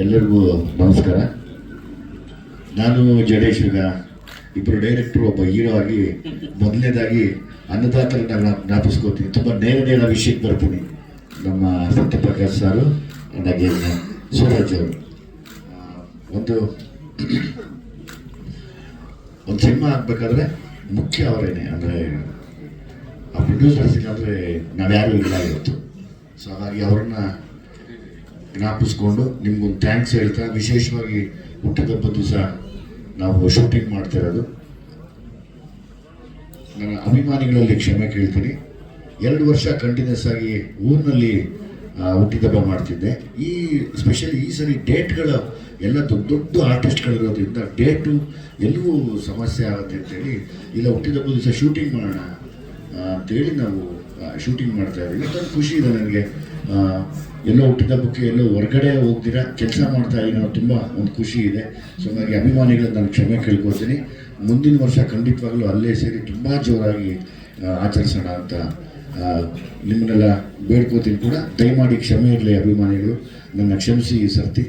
ಎಲ್ಲರಿಗೂ ನಮಸ್ಕಾರ. ನಾನು ಜಡೇಶ್ ಈಗ ಇಬ್ಬರು ಡೈರೆಕ್ಟ್ರು ಒಬ್ಬ ಹೀರೋ ಆಗಿ ಮೊದಲನೇದಾಗಿ ಅನ್ನದಾತರನ್ನ ನಾನು ಜ್ಞಾಪಿಸ್ಕೋತೀನಿ. ತುಂಬ ನೇರ ನೇರ ವಿಷಯಕ್ಕೆ ಬರ್ತೀನಿ. ನಮ್ಮ ಸತ್ಯಪ್ರಕಾಶ್ ಸಾರು, ಹಾಗೆ ಸೂರಜ್ ಅವರು. ಒಂದು ಒಂದು ಸಿನಿಮಾ ಆಗಬೇಕಾದ್ರೆ ಮುಖ್ಯ ಅವರೇನೆ. ಅಂದರೆ ಆ ಪ್ರೊಡ್ಯೂಸರ್ಸ್ ಇಲ್ಲಾಂದರೆ ನಾವ್ಯಾರು ಇಲ್ಲ ಇವತ್ತು. ಸೊ ಹಾಗಾಗಿ ಅವ್ರನ್ನ ಜ್ಞಾಪಿಸ್ಕೊಂಡು ನಿಮ್ಗೊಂದು ಥ್ಯಾಂಕ್ಸ್ ಹೇಳ್ತಾ ವಿಶೇಷವಾಗಿ ಹುಟ್ಟಿದಬ್ಬ ದಿವಸ ನಾವು ಶೂಟಿಂಗ್ ಮಾಡ್ತಾ ಇರೋದು. ನನ್ನ ಅಭಿಮಾನಿಗಳಲ್ಲಿ ಕ್ಷಮೆ ಕೇಳ್ತೀನಿ. ಎರಡು ವರ್ಷ ಕಂಟಿನ್ಯೂಸ್ ಆಗಿ ಊರಿನಲ್ಲಿ ಹುಟ್ಟಿದಬ್ಬ ಮಾಡ್ತಿದ್ದೆ. ಈ ಸ್ಪೆಷಲಿ ಈ ಸರಿ ಡೇಟ್ಗಳು ಎಲ್ಲ ದೊಡ್ಡ ದೊಡ್ಡ ಆರ್ಟಿಸ್ಟ್ಗಳಿರೋದ್ರಿಂದ ಡೇಟು ಎಲ್ಲವೂ ಸಮಸ್ಯೆ ಆಗುತ್ತೆ ಅಂತೇಳಿ, ಇಲ್ಲ ಹುಟ್ಟಿದಬ್ಬ ದಿವಸ ಶೂಟಿಂಗ್ ಮಾಡೋಣ ಅಂತೇಳಿ ನಾವು ಶೂಟಿಂಗ್ ಮಾಡ್ತಾ ಇದ್ದೀವಿ ಇವತ್ತೊಂದು ಖುಷಿ ಇದೆ ನನಗೆ. ಎಲ್ಲೋ ಎಲ್ಲೋ ಹುಟ್ಟಿದಬ್ಬಕ್ಕೆ ಎಲ್ಲೋ ಹೊರಗಡೆ ಹೋಗ್ದಿರ ಕೆಲಸ ಮಾಡ್ತಾ ಇದ್ದೀನಿ ತುಂಬ ಒಂದು ಖುಷಿ ಇದೆ. ಸೊ ನನಗೆ ಅಭಿಮಾನಿಗಳು ನಾನು ಕ್ಷಮೆ ಕೇಳ್ಕೊಳ್ತೀನಿ. ಮುಂದಿನ ವರ್ಷ ಖಂಡಿತವಾಗ್ಲೂ ಅಲ್ಲೇ ಸೇರಿ ತುಂಬ ಜೋರಾಗಿ ಆಚರಿಸೋಣ ಅಂತ ನಿಮ್ಮನ್ನೆಲ್ಲ ಬೇಡ್ಕೋತೀನಿ ಕೂಡ. ದಯಮಾಡಿ ಕ್ಷಮೆ ಇರಲಿ ಅಭಿಮಾನಿಗಳು. ನನ್ನ ಕ್ಷಮಿಸಿ ಈ ಸರ್ತಿ.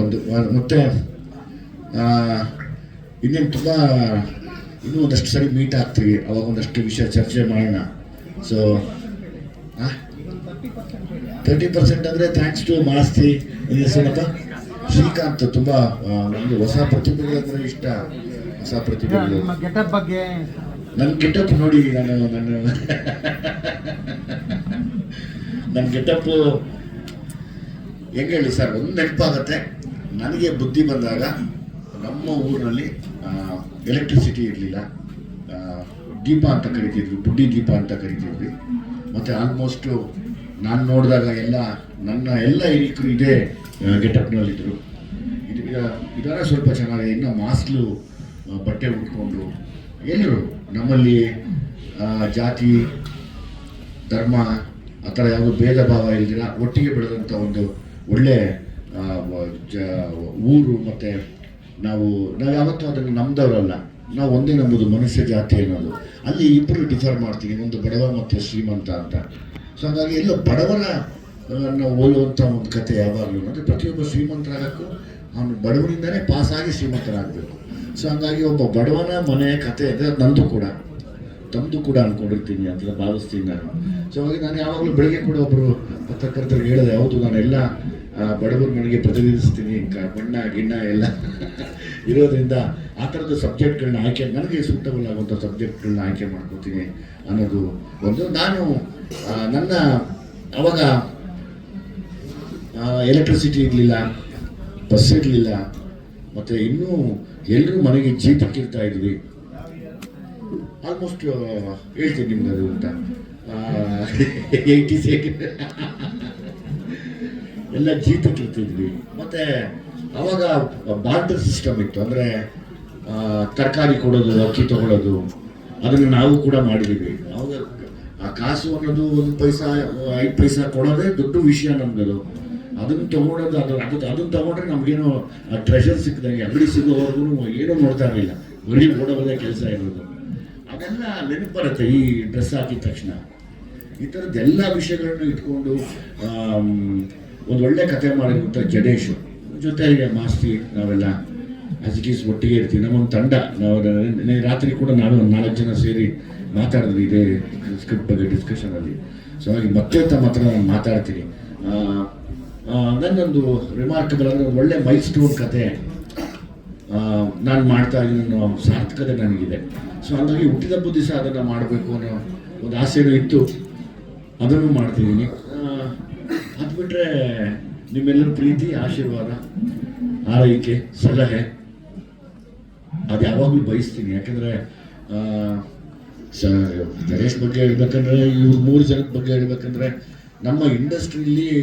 ಒಂದು ಮತ್ತೆ ಇನ್ನೇನು ತುಂಬ, ಇನ್ನೂ ಒಂದಷ್ಟು ಸರಿ ಮೀಟ್ ಆಗ್ತೀವಿ. ಅವಾಗ ಒಂದಷ್ಟು ವಿಷಯ ಚರ್ಚೆ ಮಾಡೋಣ. ಸೊ ತರ್ಟಿ ಪರ್ಸೆಂಟ್ ಅಂದರೆ ಥ್ಯಾಂಕ್ಸ್ ಟು ಮಾಸ್ತಿ ಹೆಸರಪ್ಪ ಶ್ರೀಕಾಂತ್ ತುಂಬ ನಮಗೆ ಹೊಸ ಪ್ರತಿಭೆಗಳು ಅಂದರೆ ಇಷ್ಟ. ಹೊಸ ಪ್ರತಿಭೆಗಳು. ಬಗ್ಗೆ. ನನ್ನ ಗೆಟಪ್ ನೋಡಿ ನಾನು ನನ್ನ ನನ್ನ ಗೆಟಪ್ಪು ಹೆಂಗೆ ಹೇಳಿ ಸರ್ ಒಂದು ನೆನಪಾಗತ್ತೆ. ನನಗೆ ಬುದ್ಧಿ ಬಂದಾಗ ನಮ್ಮ ಊರಿನಲ್ಲಿ ಎಲೆಕ್ಟ್ರಿಸಿಟಿ ಇರಲಿಲ್ಲ. ದೀಪ ಅಂತ ಕರಿತಿದ್ವಿ, ಬುಡ್ಡಿ ದೀಪ ಅಂತ ಕರಿತಿದ್ವಿ. ಮತ್ತು ಆಲ್ಮೋಸ್ಟು ನಾನು ನೋಡಿದಾಗ ಎಲ್ಲ, ನನ್ನ ಎಲ್ಲ ಹಿರಿಕರು ಇದೇ ಗೆಟಪ್ನಲ್ಲಿದ್ದರು ಇದು ಇದ- ಇದರ ಸ್ವಲ್ಪ ಚೆನ್ನಾಗಿದೆ ಇನ್ನು ಮಾಸ್ಲು ಬಟ್ಟೆ ಉಟ್ಕೊಂಡು ಎಲ್ಲರೂ ನಮ್ಮಲ್ಲಿ ಜಾತಿ, ಧರ್ಮ, ಆ ಥರ ಯಾವುದೋ ಭೇದ ಭಾವ ಇಲ್ದಿರ, ಒಟ್ಟಿಗೆ ಬೆಳೆದಂಥ ಒಂದು ಒಳ್ಳೆ ಊರು ಮತ್ತು ನಾವು ನಾವು ಯಾವತ್ತೂ ಅದನ್ನು ನಂಬ್ದವರಲ್ಲ ನಾವು ಒಂದೇ ನಂಬುದು ಮನುಷ್ಯ ಜಾತಿ ಅನ್ನೋದು. ಅಲ್ಲಿ ಇಬ್ಬರು ಡಿಫರ್ ಮಾಡ್ತೀವಿ, ಒಂದು ಬಡವ ಮತ್ತು ಶ್ರೀಮಂತ ಅಂತ. ಸೊ ಹಾಗಾಗಿ ಎಲ್ಲೋ ಬಡವನ ಹೋಲುವಂಥ ಒಂದು ಕತೆ ಯಾವಾಗಲೂ ಅಂದರೆ ಪ್ರತಿಯೊಬ್ಬ ಶ್ರೀಮಂತರಾಗಕ್ಕೂ ಅವನು ಬಡವನಿಂದನೇ ಪಾಸಾಗಿ ಶ್ರೀಮಂತರಾಗಬೇಕು. ಸೊ ಹಂಗಾಗಿ ಒಬ್ಬ ಬಡವನ ಮನೆಯ ಕತೆ ಅಂದರೆ ಅದು ನಂದು ಕೂಡ. ತಮ್ಮದು ಕೂಡ ಅಂದ್ಕೊಂಡಿರ್ತೀನಿ ಅಂತ ಭಾವಿಸ್ತೀನಿ ನಾನು. ಸೊ ಹಾಗಾಗಿ ನಾನು ಯಾವಾಗಲೂ ಬೆಳಗ್ಗೆ ಕೂಡ ಒಬ್ಬರು ಪತ್ರಕರ್ತರಿಗೆ ಹೇಳಿದೆ, ಹೌದು, ನಾನೆಲ್ಲ ಬಡವರ ಮನೆಗೆ ಪ್ರತಿನಿಧಿಸ್ತೀನಿ ಬಣ್ಣ ಗಿಣ್ಣ ಎಲ್ಲ ಇರೋದ್ರಿಂದ ಆ ಥರದ ಸಬ್ಜೆಕ್ಟ್ಗಳನ್ನ ಆಯ್ಕೆ, ನನಗೆ ಸೂಟಬಲ್ ಆಗುವಂಥ ಸಬ್ಜೆಕ್ಟ್ಗಳನ್ನ ಆಯ್ಕೆ ಮಾಡ್ಕೋತೀನಿ ಅನ್ನೋದು ಒಂದು. ನಾನು ನನ್ನ ಅವಾಗ ಎಲೆಕ್ಟ್ರಿಸಿಟಿ ಇರಲಿಲ್ಲ ಬಸ್ ಇರಲಿಲ್ಲ, ಮತ್ತು ಇನ್ನೂ ಎಲ್ಲರೂ ಮನೆಗೆ ಜೀತಕ್ಕಿರ್ತಾ ಇದ್ವಿ. ಆಲ್ಮೋಸ್ಟ್ ಹೇಳ್ತೀನಿ ನಿಮ್ಗೆ ಅದು ಅಂತ. ಏಯ್ಟಿ ಸೆಕೆಂಡ್ ಎಲ್ಲ ಜೀತಕ್ಕಿರ್ತಿದ್ವಿ ಮತ್ತು ಅವಾಗ ಬಾರ್ಟರ್ ಸಿಸ್ಟಮ್ ಇತ್ತು. ಅಂದರೆ ತರಕಾರಿ ಕೊಡೋದು, ಅಕ್ಕಿ ತಗೊಳ್ಳೋದು ಅದನ್ನು ನಾವು ಕೂಡ ಮಾಡಿದ್ದೀವಿ ಅವಾಗ ಆ ಕಾಸು ಅನ್ನೋದು ಒಂದು ಪೈಸಾ, ಐದು ಪೈಸಾ ಕೊಡೋದೇ ದೊಡ್ಡ ವಿಷಯ ನಮ್ಗದು ಅದನ್ನು ತಗೊಳೋದು ಅದು ಅದು, ಅದನ್ನು ತಗೊಂಡ್ರೆ ನಮಗೇನೋ ಟ್ರೆಷರ್ ಸಿಕ್ಕಿದಂಗೆ ಅಂಗಡಿ ಸಿಗೋವರೆಗೂ ಏನೂ ನೋಡ್ತಾ ಇರಲಿಲ್ಲ. ಬರೀ ಓಡೋದೇ ಕೆಲಸ ಇರೋದು. ಅದೆಲ್ಲ ನೆನಪು ಬರುತ್ತೆ ಈ ಡ್ರೆಸ್ ಹಾಕಿದ ತಕ್ಷಣ. ಈ ಥರದ್ದೆಲ್ಲ ವಿಷಯಗಳನ್ನು ಇಟ್ಕೊಂಡು ಒಂದು ಒಳ್ಳೆ ಕತೆ ಮಾಡಿರುವಂಥ ಜಡೇಶು. ಜೊತೆಗೆ ಮಾಸ್ತಿ, ನಾವೆಲ್ಲ ಈಸ್ ಒಟ್ಟಿಗೆ ಇರ್ತೀವಿ. ನಮ್ಮೊಂದು ತಂಡ. ನಾವು ರಾತ್ರಿ ಕೂಡ ನಾನು ಒಂದು ನಾಲ್ಕು ಜನ ಸೇರಿ ಮಾತಾಡಿದ್ವಿ ಇದೇ ಸ್ಕ್ರಿಪ್ಟ್ ಬಗ್ಗೆ ಡಿಸ್ಕಷನಲ್ಲಿ ಸೊ ಹಾಗೆ ಮತ್ತೆ ತಮ್ಮ ಹತ್ರ ನಾನು ಮಾತಾಡ್ತೀನಿ. ನನ್ನೊಂದು ರಿಮಾರ್ಕಬಲ್ ಅಂದರೆ ಒಂದು ಒಳ್ಳೆ ಮೈಲ್ ಸ್ಟೋನ್ ಕತೆ ನಾನು ಮಾಡ್ತಾ ಇದ್ದೀನಿ ಸಾರ್ಥಕತೆ ನನಗಿದೆ. ಸೊ ಹಂಗಾಗಿ ಹುಟ್ಟಿದ ದಿವಸ ಅದನ್ನು ಮಾಡಬೇಕು ಅನ್ನೋ ಒಂದು ಆಸೆಯೂ ಇತ್ತು. ಅದನ್ನು ಮಾಡ್ತಿದ್ದೀನಿ. ಬಿಟ್ಟರೆ ನಿಮ್ಮೆಲ್ಲರ ಪ್ರೀತಿ, ಆಶೀರ್ವಾದ, ಆರೈಕೆ, ಸಲಹೆ. ಅದು ಯಾವಾಗಲೂ ಬಯಸ್ತೀನಿ. ಯಾಕಂದರೆ ಗಣೇಶ್ ಬಗ್ಗೆ ಹೇಳ್ಬೇಕಂದ್ರೆ, ಇವ್ರ ಮೂರು ಜನದ ಬಗ್ಗೆ ಹೇಳ್ಬೇಕಂದ್ರೆ, ನಮ್ಮ ಇಂಡಸ್ಟ್ರಿಲಿ